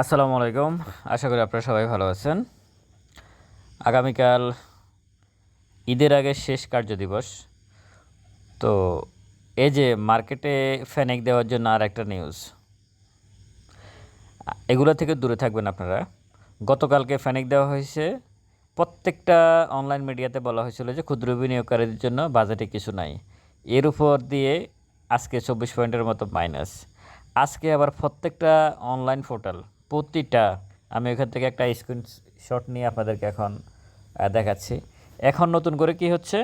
আসসালামু আলাইকুম। আশা করি আপনারা সবাই ভালো আছেন। আগামীকাল ঈদের আগে শেষ কার্য দিবস তো এই যে মার্কেটে ফ্যানিক দেওয়ার জন্য আর একটা নিউজ। এগুলো থেকে দূরে থাকবেন আপনারা। গতকালকে ফ্যানিক দেওয়া হয়েছে। প্রত্যেকটা অনলাইন মিডিয়াতে বলা হয়েছিল যে ক্ষুদ্র বিনিয়োগকারীদের জন্য বাজেটে কিছু নাই। এর উপর দিয়ে আজকে চব্বিশ পয়েন্টের মতো মাইনাস। আজকে আবার প্রত্যেকটা অনলাইন পোর্টাল প্রতিটা, আমি ওখান থেকে একটা স্ক্রিনশট নিয়ে আপনাদেরকে এখন দেখাচ্ছি। এখন নতুন করে কি হচ্ছে?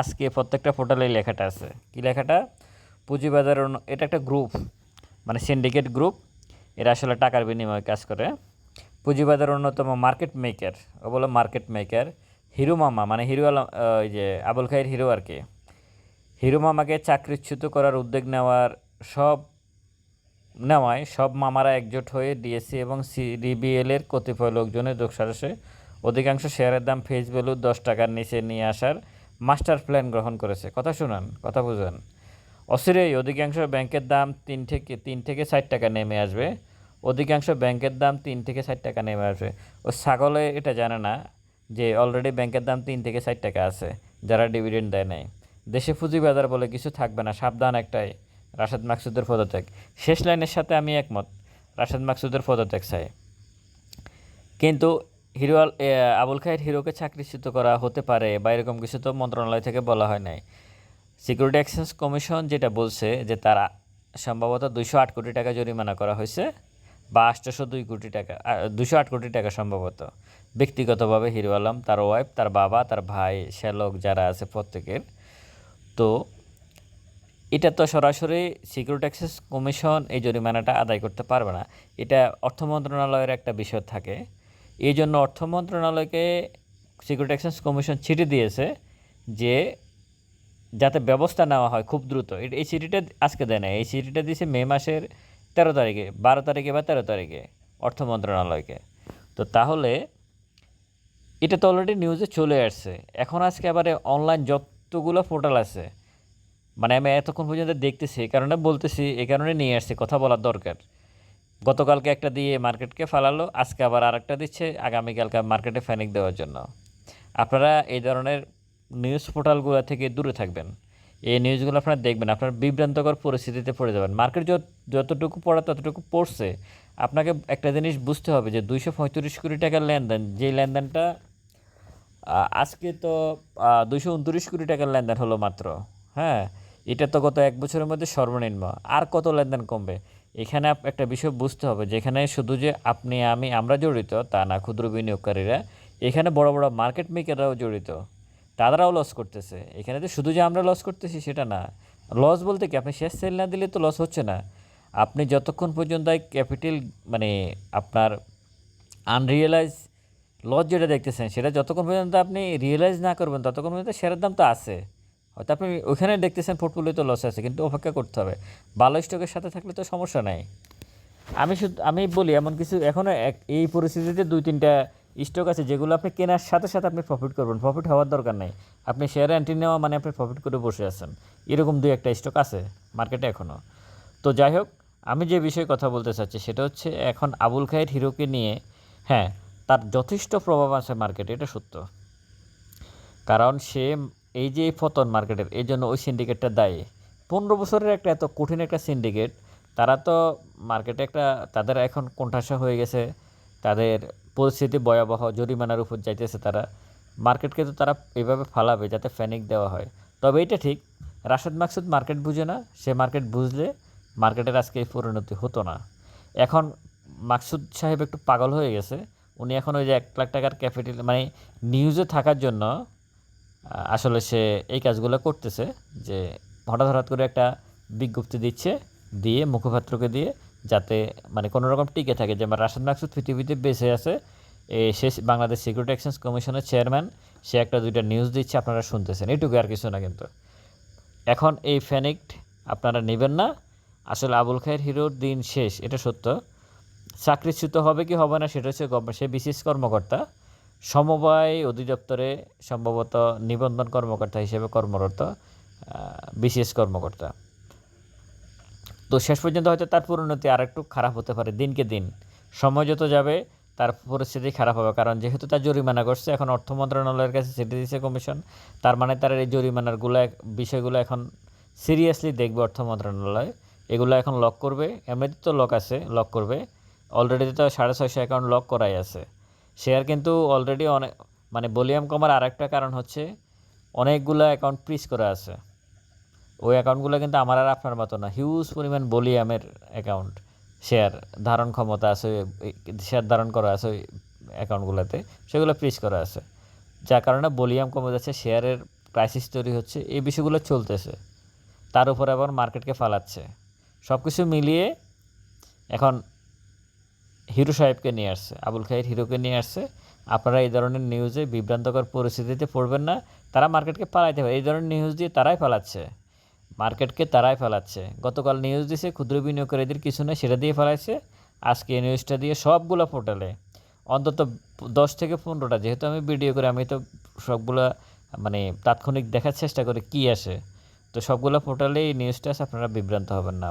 আজকে প্রত্যেকটা পোর্টালে লেখাটা আছে। কি লেখাটা? পুঁজিবাজার এটা একটা গ্রুপ মানে সিন্ডিকেট গ্রুপ এরা আসলে টাকার বিনিময়ে কাজ করে। পুঁজিবাজার অন্যতম মার্কেট মেকার ও বলো মার্কেট মেকার হিরো মামা মানে হিরো আলম ওই যে আবুল খাইর হিরো আর কি। হিরো মামাকে চাকরিচ্যুত করার উদ্যোগ নেওয়ার সব নেওয়ায় সব মামারা একজোট হয়ে ডিএসসি এবং সিডিবিএল এর কতিপয় লোকজনের যোগসারসে অধিকাংশ শেয়ারের দাম ফেস ভ্যালু দশ টাকার নিচে নিয়ে আসার মাস্টার প্ল্যান গ্রহণ করেছে। কথা শুনান, কথা বুঝান। অচিরেই অধিকাংশ ব্যাংকের দাম তিন থেকে তিন থেকে ষাট টাকা নেমে আসবে। অধিকাংশ ব্যাংকের দাম তিন থেকে ষাট টাকা নেমে আসবে। ও ছাগলে এটা জানে না যে অলরেডি ব্যাংকের দাম তিন থেকে ষাট টাকা আছে, যারা ডিভিডেন্ড দেয় নাই। দেশে পুঁজিবাজার বলে কিছু থাকবে না, সাবধান একটাই। রাশেদ মাকসুদের পদত্যাগ। শেষ লাইনের সাথে আমি একমত, রাশেদ মাকসুদের পদত্যাগ চাই। কিন্তু হিরো আবুল খায়ের হিরোকে চাকরিচ্যুত করা হতে পারে বা এরকম কিছু তো মন্ত্রণালয় থেকে বলা হয় নাই। সিকিউরিটি এক্সচেঞ্জ কমিশন যেটা বলছে যে তারা সম্ভবত দুইশো আট কোটি টাকা জরিমানা করা হয়েছে বা আটশোশো দুই কোটি টাকা দুশো আট কোটি টাকা সম্ভবত। ব্যক্তিগতভাবে হিরো আলম, তার ওয়াইফ তার বাবা, তার ভাই শ্যালক যারা আছে প্রত্যেকের। তো এটা তো সরাসরি সিকিউরিটি অ্যাক্সেস কমিশন এই জরিমানাটা আদায় করতে পারবে না। এটা অর্থ মন্ত্রণালয়ের একটা বিষয় থাকে। এই জন্য অর্থ মন্ত্রণালয়কে সিকিউরিটি অ্যাক্সেস কমিশন চিঠি দিয়েছে যে যাতে ব্যবস্থা নেওয়া হয় খুব দ্রুত। এই চিঠিটা আজকে দেয় না এই চিঠিটা দিয়েছে মে মাসের তেরো তারিখে, বারো তারিখে বা তেরো তারিখে অর্থ মন্ত্রণালয়কে। তো তাহলে এটা তো অলরেডি নিউজে চলে আসছে। এখন আজকে আবার অনলাইন যতগুলো পোর্টাল আছে মানে আমি এতক্ষণ পর্যন্ত দেখতেছি, এই কারণে বলতেছি, এই কারণে নিয়ে আসছি, কথা বলার দরকার। গতকালকে একটা দিয়ে মার্কেটকে ফালালো, আজকে আবার আরেকটা দিচ্ছে, আগামীকালকে মার্কেটে ফ্যানিক দেওয়ার জন্য। আপনারা এই ধরনের নিউজ পোর্টালগুলো থেকে দূরে থাকবেন। এই নিউজগুলো আপনারা দেখবেন, আপনার বিভ্রান্তকর পরিস্থিতিতে পড়ে যাবেন। মার্কেট যত, যতটুকু পড়া, ততটুকু পড়ছে, আপনাকে একটা জিনিস বুঝতে হবে যে দুইশো পঁয়ত্রিশ কোটি টাকার লেনদেন, যে লেনদেনটা আজকে তো দুইশো উনত্রিশ কোটি টাকার লেনদেন হলো মাত্র হ্যাঁ? এটা তো গত এক বছরের মধ্যে সর্বনিম্ন। আর কত লেনদেন কমবে? এখানে একটা বিষয় বুঝতে হবে, যেখানে শুধু যে আপনি, আমি, আমরা জড়িত, তা না, ক্ষুদ্র বিনিয়োগকারীরা, এখানে বড় বড় মার্কেট মেকাররাও জড়িত। তারাও লস করতেছে। এখানে তো শুধু যে আমরা লস করতেছি, সেটা না। লস বলতে কি? আপনি শেষ সেল না দিলে তো লস হচ্ছে না। আপনি যতক্ষণ পর্যন্ত ক্যাপিটাল মানে আপনার আনরিয়েলাইজ লস যেটা দেখতেছেন, সেটা যতক্ষণ পর্যন্ত আপনি রিয়েলাইজ না করবেন, ততক্ষণ পর্যন্ত শেয়ারের দাম তো আছে। হয়তো আপনি ওইখানে দেখতেছেন পোর্টফোলিও তো লস আছে, কিন্তু অপেক্ষা করতে হবে। ভালো স্টকের সাথে থাকলে তো সমস্যা নাই। আমি শুধু, আমি বলি এমন কিছু এখনও এই পরিস্থিতিতে দুই, তিনটা স্টক আছে যেগুলো আপনি কেনার সাথে সাথে আপনি প্রফিট করবেন। প্রফিট হওয়ার দরকার নেই। আপনি শেয়ারে এন্ট্রি নেওয়া মানে আপনি প্রফিট করে বসে আছেন। এরকম দুই, একটা স্টক আছে মার্কেটে এখনও তো যাই হোক, আমি যে বিষয়ে কথা বলতে চাচ্ছি সেটা হচ্ছে এখন আবুল খায়ের হিরোকে নিয়ে হ্যাঁ তার যথেষ্ট প্রভাব আছে মার্কেটে এটা সত্য। কারণ সে এই যে পতন মার্কেটের, এই জন্য ওই সিন্ডিকেটটা দায়ী। পনেরো বছরের একটা এত কঠিন একটা সিন্ডিকেট তারা তো মার্কেটে একটা, তাদের এখন কোণঠাসা হয়ে গেছে, তাদের পরিস্থিতি ভয়াবহ, জরিমানার উপর যাইতেছে তারা। মার্কেটকে তো তারা এভাবে ফালাবে যাতে ফ্যানিক দেওয়া হয়। তবে এটা ঠিক, রাশেদ মাকসুদ মার্কেট বুঝে না, সে মার্কেট বুঝলে মার্কেটের আজকে এই পরিণতি হতো না। এখন মাকসুদ সাহেব একটু পাগল হয়ে গেছে, উনি এখন ওই যে এক লাখ টাকার ক্যাপিটাল মানে নিউজে থাকার জন্য আসলে সে এই কাজগুলো করতেছে যে হঠাৎ হঠাৎ করে একটা বিজ্ঞপ্তি দিচ্ছে, দিয়ে মুখপাত্রকে দিয়ে যাতে মানে কোনো রকম টিকে থাকে যে রাশেদ মাকসুদ পৃথিবীতে বেঁচে আছে। সে বাংলাদেশ সিকিউরিটি এক্সচেঞ্জ কমিশনের চেয়ারম্যান সে একটা দুইটা নিউজ দিচ্ছে, আপনারা শুনতেছেন। এইটুকু আর কিছু না কিন্তু। এখন এই ফ্যানিক্ট আপনারা নেবেন না। আসলে আবুল খায়ের হিরোর দিন শেষ, এটা সত্য। চাকরিচ্যুত হবে কি হবে না, সেটা হচ্ছে সে বিশেষ কর্মকর্তা। সমবায় অধিদপ্তরে সম্ভবত নিবন্ধন কর্মকর্তা হিসেবে কর্মরত বিশেষ কর্মকর্তা। তো শেষ পর্যন্ত হয়তো তার পরিণতি আর একটু খারাপ হতে পারে, দিনকে দিন। সময় যত যাবে, তার পরিস্থিতি খারাপ হবে, কারণ যেহেতু তার জরিমানা করছে, এখন অর্থ মন্ত্রণালয়ের কাছে চিঠি দিয়েছে কমিশন, তার মানে তার এই জরিমানারগুলো বিষয়গুলো এখন সিরিয়াসলি দেখবে অর্থ মন্ত্রণালয়। এগুলো এখন লক করবে, এমনিতে তো লক আছে, লক করবে। অলরেডি তো সাড়ে ছয়শো অ্যাকাউন্ট লক করাই আছে। শেয়ার কিন্তু অলরেডি অনেক মানে ভলিউম কমার আরেকটা কারণ হচ্ছে অনেকগুলো অ্যাকাউন্ট প্রিস করা আছে। ওই অ্যাকাউন্টগুলো কিন্তু আমার আর আপনার মতো না হিউজ পরিমাণ ভলিউমের অ্যাকাউন্ট শেয়ার ধারণ ক্ষমতা আছে শেয়ার ধারণ করা আছে ওই অ্যাকাউন্টগুলোতে সেগুলো প্রিস করা আছে। যার কারণে ভলিউম কমে যাচ্ছে, শেয়ারের ক্রাইসিস তৈরি হচ্ছে, এই বিষয়গুলো চলতেছে। তার উপর আবার মার্কেটকে ফালাচ্ছে। সব কিছু মিলিয়ে এখন হিরো সাহেবকে নিয়ে আসছে, আবুল খাইর হিরোকে নিয়ে আসছে। আপনারা এই ধরনের নিউজে বিভ্রান্তকর পরিস্থিতিতে পড়বেন না। তারা মার্কেটকে পালাইতে পারে। এই ধরনের নিউজ দিয়ে তারাই পালাচ্ছে। মার্কেটকে তারাই ফেলাচ্ছে গতকাল নিউজ দিছে, ক্ষুদ্র বিনিয়োগকারীদের কিছু নেই, সেটা দিয়ে ফেলাইছে আজকে এই নিউজটা দিয়ে সবগুলো পোর্টালে অন্তত দশ থেকে পনেরোটা, যেহেতু আমি ভিডিও করে, আমি তো সবগুলা মানে তাৎক্ষণিক দেখার চেষ্টা করি কী আসে, তো সবগুলো পোর্টালে এই নিউজটা আপনারা বিভ্রান্ত হবেন না।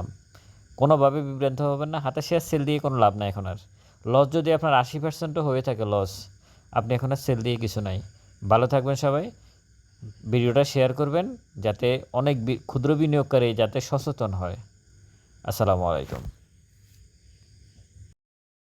কোনোভাবে বিভ্রান্ত হবেন না। হাতে শেয়ার সেল দিয়ে কোনো লাভ নাই এখন আর। লস যদি আপনার আশি পার্সেন্টও হয়ে থাকে লস আপনি এখন আর সেল দিয়ে কিছু নাই। ভালো থাকবেন সবাই। ভিডিওটা শেয়ার করবেন যাতে অনেক ক্ষুদ্র বিনিয়োগকারী যাতে সচেতন হয়। আসসালামু আলাইকুম।